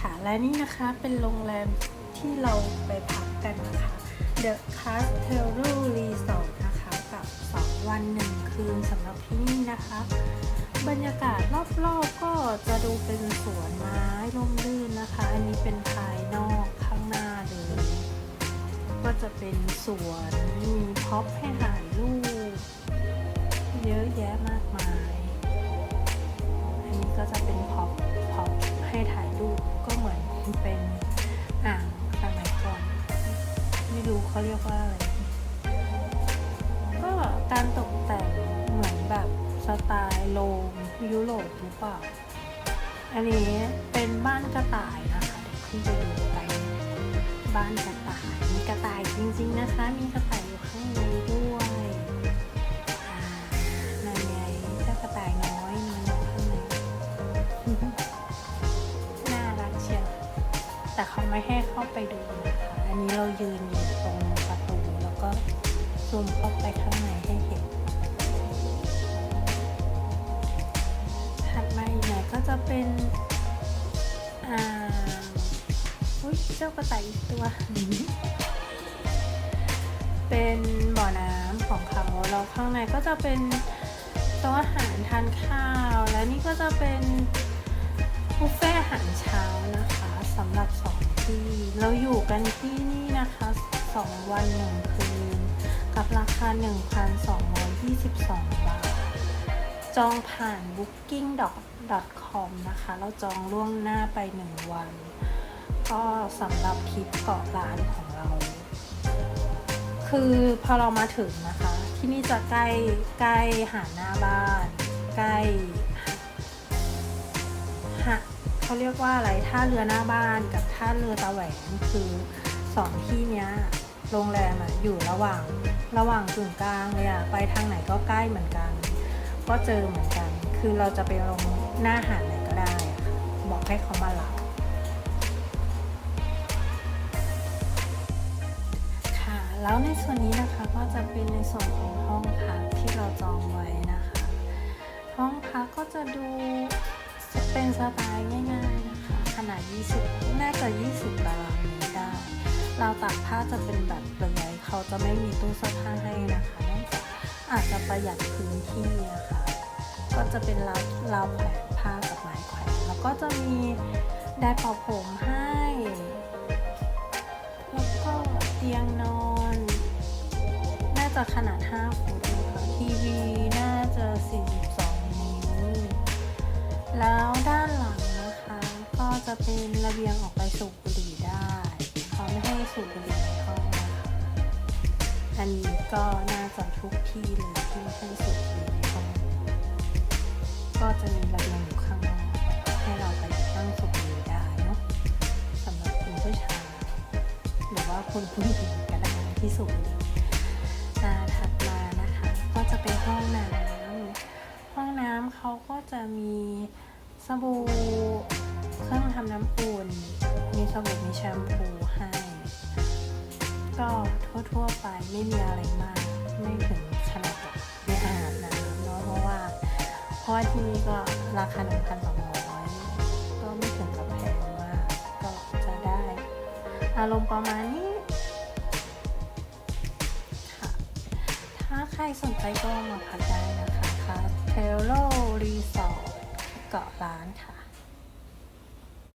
ค่ะ และนี่นะคะเป็นโรงแรมที่เราไปพักกันนะคะ The Castello Resort นะคะกับ 2 วันหนึ่งคืนสำหรับที่นี่นะคะ บรรยากาศรอบๆก็จะดูเป็นสวนไม้ร่มรื่นนะคะ อันนี้เป็นภายนอกข้างหน้าเลย ก็จะเป็นสวนมีพ็อปให้ถ่า เหมือนเป็นอ่างสมัยก่อน ไม่รู้เขาเรียกว่าอะไร ก็การตกแต่งเหมือนแบบสไตล์โรมยุโรปหรือเปล่า อันนี้เป็นบ้านกระต่ายนะคะเดี๋ยวขึ้นไปดูบ้านกระต่าย มีกระต่ายจริง ๆ นะคะ มีกระต่ายอยู่ข้างในด้วย แต่เขาไม่ให้เข้าไปดูนะคะ อันนี้เรายืนอยู่ตรงประตูแล้วก็ซูมเข้าไปข้างในให้เห็น ถัดมาอีกหน่อยก็จะเป็น อ่าอุ้ยเจ้ากระต่ายอีกตัว เป็นบ่อน้ำของเขาแล้วข้างในก็จะเป็นโต๊ะอาหารทานข้าว และนี่ก็จะเป็นบุฟเฟ่อาหารเช้านะคะ สำหรับสองที่เราอยู่กันที่นี่นะคะสองวันหนึ่งคืนกับราคา 1,222 บาท จองผ่าน booking.com นะคะ เราจองล่วงหน้าไป 1 วัน ก็สำหรับทริปเกาะล้านของเรา คือพอเรามาถึงนะคะ ที่นี่จะใกล้ใกล้หาดหน้าบ้าน ใกล้ เขาเรียกว่าอะไรท่าเรือหน้าบ้านกับท่าเรือตะแหวงคือสองที่เนี้ยโรงแรมอะอยู่ระหว่างระหว่างกึ่งกลางเลยอะไปทางไหนก็ใกล้เหมือนกัน ก็เจอเหมือนกัน คือเราจะไปลงหน้าหาดไหนก็ได้อะบอกให้เขามารับค่ะ แล้วในส่วนนี้นะคะก็จะเป็นในส่วนของห้องพักที่เราจองไว้นะคะ ห้องพักก็จะดู เป็นสไตล์ง่ายๆนะคะ ขนาด 20 น่าจะ 20ตารางเมตรได้ เราวตากผ้าจะเป็นแบบเปลือยเขาจะไม่มีตู้เสื้อผ้าให้นะคะนองจากอาจจะประหยัดพื้นที่นะคะ ก็จะเป็นราวราวแขวนผ้ากับไม้แขวนแล้วก็จะมีไดร์เป่าผมให้ แล้วก็เตียงนอน น่าจะขนาด 5 ฟุตนะคะทีวีน่าจะ42นิ้ว แล้วด้านหลังนะคะ ก็จะเป็นระเบียงออกไปสูบบุหรี่ได้เขาไม่ให้สูบบุหรี่ในห้องนะคะอันนี้ก็น่าจะทุกที่เลยที่ไม่ให้สูบบุหรี่ในห้องก็จะมีระเบียงอยู่ข้างนอกให้เราไปนั่งสูบบุหรี่ได้เนาะสำหรับคุณผู้ชายหรือว่าคุณผู้หญิงก็ได้ที่สูบบุหรี่ สบู่เครื่องทำน้ำอุ่น มีสบู่มีแชมพูให้ ก็ทั่วๆไปไม่มีอะไรมาก ไม่ถึงขนาดไม่อาบน้ำเนาะเพราะว่า เพราะว่าที่นี่ก็ราคา1,200ก็ไม่ถึงกับแพงมาก ก็จะได้ อารมณ์ประมาณนี้ค่ะถ้าใครสนใจก็มาพักได้นะคะคาเทโลรีสอร์ท เกาะล้านค่ะ